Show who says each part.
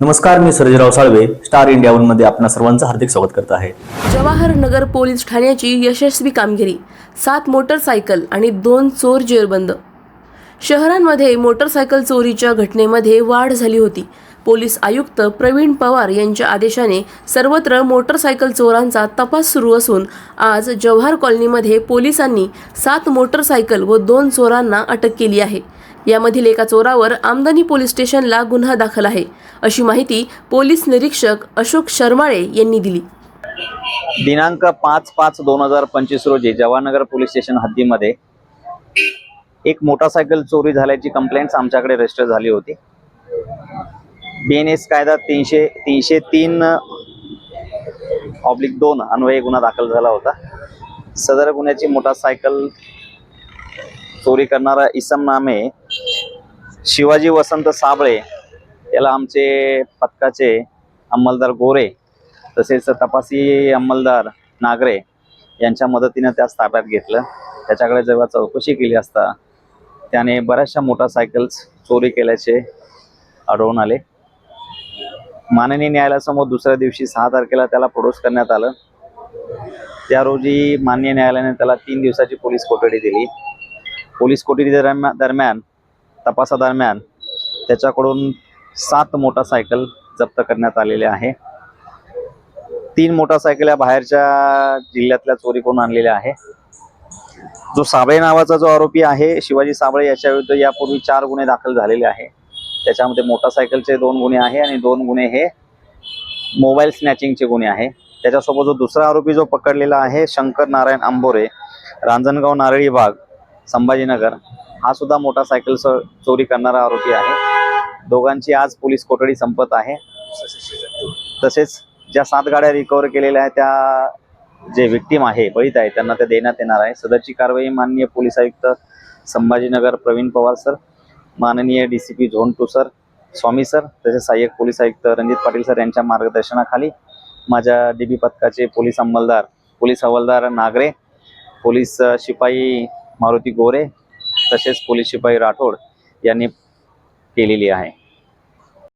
Speaker 1: नमस्कार मी Sarjerao Salve star India वनमध्ये आपल्या सर्वांचं हार्दिक स्वागत करत आहे.
Speaker 2: जवाहर नगर पोलीस ठाण्याची यशस्वी कामगिरी सात मोटरसायकल आणि दोन चोर जेरबंद. शहरांमध्ये मोटरसायकल चोरीच्या घटनेमध्ये वाढ झाली होती. पोलीस आयुक्त प्रवीण पवार यांच्या आदेशाने सर्वत्र मोटरसायकल चोरांचा तपास सुरू असून आज जव्हार कॉलनीमध्ये पोलिसांनी सात मोटरसायकल व दोन चोरांना अटक केली आहे. यामधील एका चोरावर आमदनी पोलीस स्टेशनला गुन्हा दाखल आहे अशी माहिती पोलीस निरीक्षक अशोक शर्माळे यांनी दिली.
Speaker 3: दिनांक पाच पाच दोन हजार पंचवीस रोजी जवाहरनगर पोलीस स्टेशन हद्दीमध्ये एक मोटारसायकल चोरी झाल्याची कंप्लेंट आमच्याकडे रजिस्टर झाली होती. बी एन एस कायदा तीनशे तीनशे तीन ऑब्लिक दोन अन्वये गुन्हा दाखल झाला होता. सदर गुन्ह्याची मोटारसायकल चोरी करणारा इसम नामे शिवाजी वसंत साबळे याला आमचे पथकाचे अंमलदार गोरे तसेच तपासी अंमलदार नागरे यांच्या मदतीनं त्यास ताब्यात घेतलं. त्याच्याकडे जेव्हा चौकशी केली असता त्याने बऱ्याचशा मोटारसायकल्स चोरी केल्याचे आढळून आले. माननीय न्यायालयासमोर दुसऱ्या दिवशी सहा तारखेला त्याला प्रोड्यूस करण्यात आलं. त्या रोजी माननीय न्यायालयाने त्याला तीन दिवसाची पोलीस कोठडी दिली. पोलीस कोठडी दरम्यान दरम्यान तपासादरम्यान त्याच्याकडून सात मोटारसायकल जप्त करण्यात आलेले आहे. तीन मोटारसायकल या बाहेरच्या जिल्ह्यातल्या चोरी करून आणलेल्या आहे. जो साबळे नावाचा जो आरोपी आहे शिवाजी साबळे याच्या विरुद्ध यापूर्वी चार गुन्हे दाखल झालेले आहे. त्याच्यामध्ये मोटारसायकलचे दोन गुन्हे आहे आणि दोन गुन्हे हे मोबाईल स्नॅचिंगचे गुन्हे आहे. त्याच्यासोबत जो दुसरा आरोपी जो पकडलेला आहे शंकर नारायण आंबोरे रांजणगाव नारळी बाग संभाजीनगर हा सुद्धा मोटारसायकल चोरी करणारा आरोपी आहे. दोघांची आज पोलीस कोठडी संपत आहे. तसेच ज्या सात गाड्या रिकवर केलेल्या आहेत त्या जे विक्टीम आहे बळीत आहे त्यांना ते देण्यात येणार आहे. सदरची कारवाई माननीय पोलीस आयुक्त संभाजीनगर प्रवीण पवार सर माननीय D C P zone two sir Swami sir तसेच सहाय्यक पोलीस आयुक्त रणजित पाटील सर यांच्या मार्गदर्शनाखाली माझ्या डी बी पथकाचे पोलीस अंमलदार पोलीस हवालदार नागरे पोलीस शिपाई मारुती गोरे तसेच पोलीस शिपाई राठोड यांनी केलेली आहे.